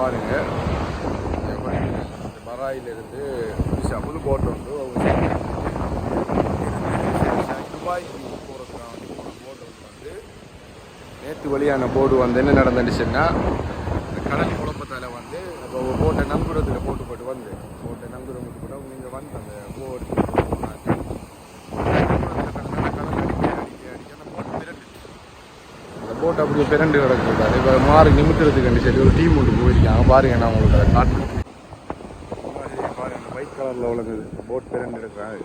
பாருங்கள் இந்த மராயிலிருந்து புது போட் உண்டு. அவங்க துபாய் போகிறதுக்காக போட் வந்து நேற்று வழியான போர்டு வந்து என்ன நடந்துச்சுன்னா இந்த கடல் குழப்பத்தால் வந்து இப்போ போட்டை நங்குரத்தில் போட்டு போட்டு வந்து போட்டை நங்குரம் கூட போட்டு இங்கே வந்து அந்த போர்டு போனாங்க அப்படியே பிறண்டு கிடக்குது இப்போ மாறி நிமித்துறதுக்கு சரி ஒரு டீம் ஒன்று போயிருக்காங்க. பாருங்க நான் உங்களுக்கு அதை காட்டுறேன். பாருங்க அந்த ஒயிட் கலரில் உள்ளது போட் பிறண்டு இருக்கிறாங்க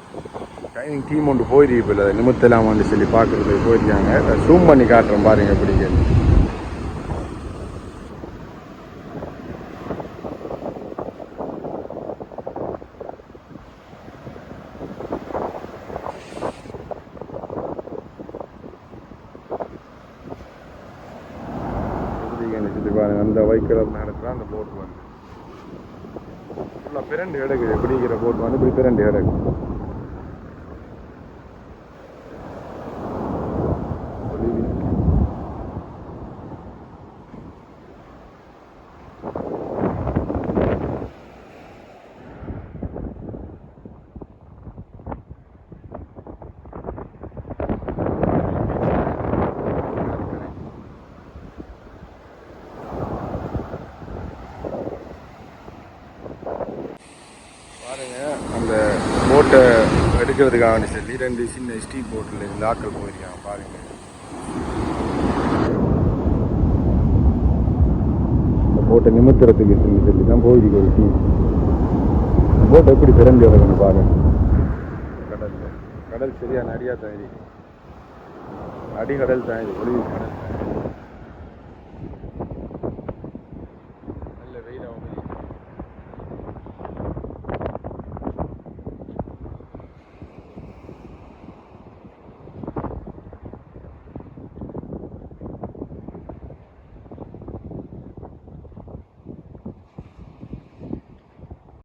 டைனிங் டீம் ஒன்று போயிருக்கு இப்போ இல்லை நிமித்தலாமான்னு சொல்லி பார்க்குறதுக்கு போயிருக்காங்க. ஜூம் பண்ணி காட்டுறேன் பாருங்க எப்படிங்க எப்படிங்கன்னு பாருங்க அந்த ஒயிட் கலர் நடக்கிற அந்த போட் வந்து. ஃபுல்லாக பிரண்டு கிடக்குது பிடிக்கிற போட் வந்து இப்படி பிரண்டு கிடக்கு. பாருங்க அந்த போட்டை எடுக்கிறதுக்காக சொல்லி ரெண்டு சின்ன ஸ்டீல் போட்டில் இந்த ஆட்கள் போயிருக்காங்க பாருங்க. போட்டை நிமித்துறதுக்கு சொல்லி சொல்லி தான் போயிருக்கு ஒரு டீம் போட்டை எப்படி திறந்து இறக்கணும் பாருங்க. கடல் கடல் சரியா நிறையா தான் அடிகடல் அடிக்கடல் தான் இது ஒளிவு கடல்.